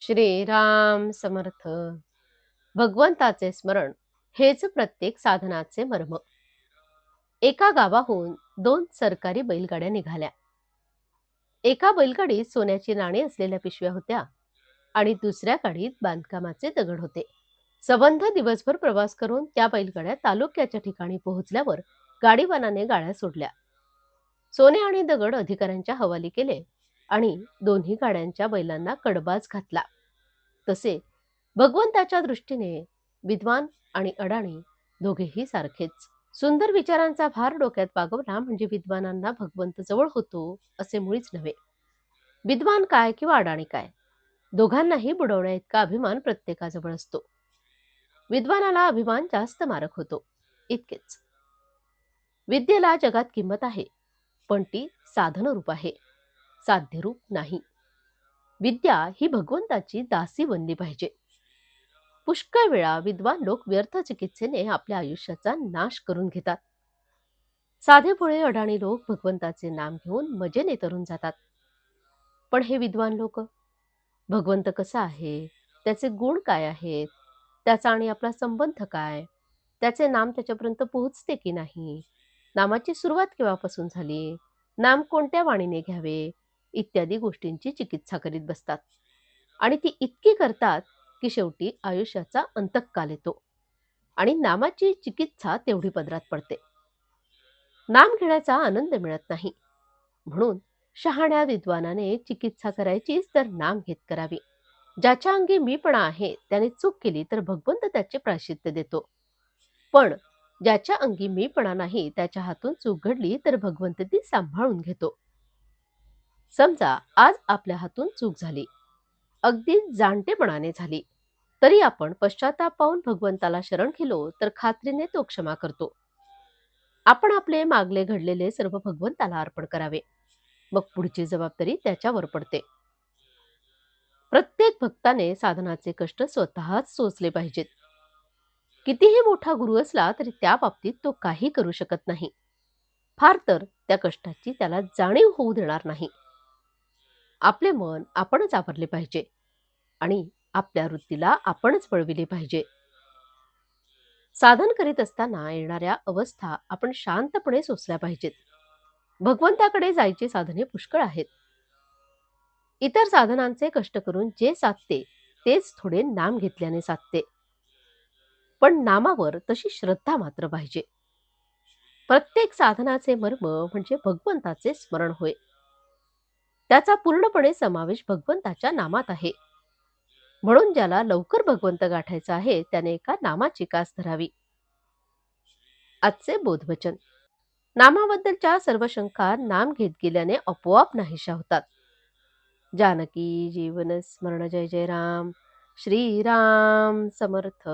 श्रीराम समर्थ. भगवंताचे स्मरण हेच प्रत्येक साधनाचे मर्म. एका गावाहून दोन सरकारी बैलगाड्या निघाल्या. एका बैलगाडीत सोन्याची नाणी असलेल्या पिशव्या होत्या आणि दुसऱ्या गाडीत बांधकामाचे दगड होते. संबंध दिवसभर प्रवास करून त्या बैलगाड्या तालुक्याच्या ठिकाणी पोहोचल्यावर गाडीवानाने गाड्या सोडल्या. सोने आणि दगड अधिकाऱ्यांच्या हवाली केले आणि दोन्ही गाड्यांच्या बैलांना कडबाज घातला. तसे भगवंताच्या दृष्टीने विद्वान आणि अडाणी दोघेही सारखेच. सुंदर विचारांचा भार डोक्यात पागवला म्हणजे विद्वानांना भगवंत जवळ होतो असे मुळीच नव्हे. विद्वान काय किंवा अडाणी काय? दोघांनाही बुडवण्या इतका अभिमान प्रत्येकाजवळ असतो. विद्वानाला अभिमान जास्त मारक होतो. इतकेच. विद्येला जगात किंमत आहे पण ती साधन रूप आहे. साध्यरूप नाही. विद्या ही भगवंताची दासी बनली पाहिजे. पुष्कळ वेळा विद्वान लोक व्यर्थ चिकित्सेने आपल्या आयुष्याचा नाश करून घेतात. साधेपुळे अडाणी लोक भगवंताचे नाम घेऊन मजेने तरून जातात. पण हे विद्वान लोक? भगवंत कसा आहे? त्याचे गुण काय आहेत? त्याचा आणि आपला संबंध काय? त्याचे नाम त्याच्यापर्यंत पोहोचते की नाही? नामाची सुरुवात केव्हापासून झाली? नाम कोणत्या वाणीने घ्यावे? इत्यादी गोष्टींची चिकित्सा करीत बसतात. आणि ती इतकी करतात की शेवटी आयुष्याचा अंतकाल येतो. आणि नामाची चिकित्सा तेवढी पदरात पडते. नाम घेण्याचा आनंद मिळत नाही. म्हणून शहाण्या विद्वानाने चिकित्सा करायचीच तर नाम घेत करावी. ज्याच्या अंगी मीपणा आहे त्याने चूक केली तर भगवंत त्याचे प्राशित्य देतो. पण ज्याच्या अंगी मीपणा नाही त्याच्या हातून चूक घडली तर भगवंत ती सांभाळून घेतो. समजा आज आपल्या हातून चूक झाली. अगदी जाणतेपणाने झाली. तरी आपण पश्चाताप पाहून भगवंताला शरण गेलो तर खात्रीने तो क्षमा करतो. आपण आपले मागले घडलेले सर्व भगवंताला अर्पण करावे. मग पुढची जबाबदारी त्याच्यावर पडते. प्रत्येक भक्ताने साधनाचे कष्ट स्वतःच सोचले पाहिजेत. कितीही मोठा गुरु असला तरी त्या बाबतीत तो काही करू शकत नाही. फार तर त्या कष्टाची त्याला जाणीव होऊ देणार नाही. आपले मन आपणच आवरले पाहिजे आणि आपल्या वृत्तीला आपणच वळविले पाहिजे. साधन करीत असताना येणाऱ्या अवस्था आपण शांतपणे सोसल्या पाहिजेत. भगवंताकडे जायची साधने पुष्कळ आहेत. इतर साधनांचे कष्ट करून जे साधते तेच थोडे नाम घेतल्याने साधते. पण नामावर तशी श्रद्धा मात्र पाहिजे. प्रत्येक साधनाचे मर्म म्हणजे भगवंताचे स्मरण होय. त्याचा पूर्णपणे समावेश भगवंताच्या नामात आहे. म्हणून ज्याला लवकर भगवंत गाठायचा आहे त्याने एका नामाची कास धरावी. आजचे बोधवचन. नामाबद्दलच्या सर्व शंका नाम घेत गेल्याने आपोआप नाहीशा होतात. जानकी जीवन स्मरण जय जय राम. श्रीराम समर्थ.